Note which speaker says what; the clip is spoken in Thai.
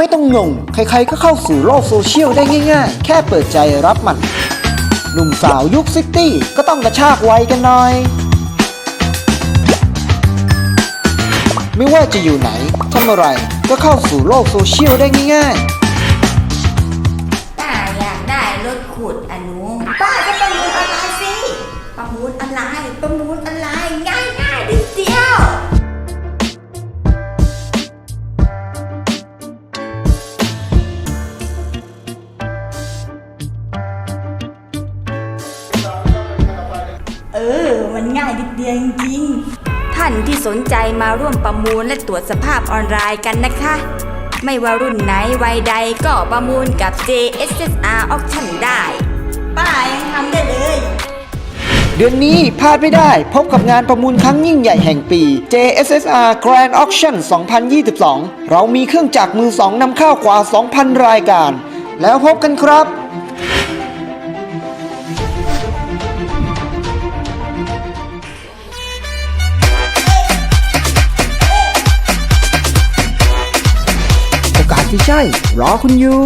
Speaker 1: ไม่ต้องงง ใครๆก็เข้าสู่โลกโซเชียลได้ง่ายๆ แค่เปิดใจรับมัน หนุ่มสาวยุคซิตี้ก็ต้องกระชากไวกันหน่อย ไม่ว่าจะอยู่ไหนทำอะไรก็เข้าสู่โลกโซเชียลได้ง่ายๆ
Speaker 2: ป้าอยากได้รถขุดอนุ เออ มันง่ายนิดเดียวจริงๆท่านที่สนใจมาร่วมประมูลและตรวจสภาพออนไลน์กันนะคะ ไม่ว่ารุ่นไหนวัยใดก็ประมูลกับ JSSR Auction ได้ ป้ายังทำได้เลย
Speaker 1: เดือนนี้พลาดไม่ได้พบกับงานประมูลครั้งยิ่งใหญ่แห่งปี JSSR Grand Auction 2022 เรามีเครื่องจักรมือสองนำเข้ากว่า 2,000 รายการ แล้วพบกันครับ ที่ใช่ รอคุณอยู่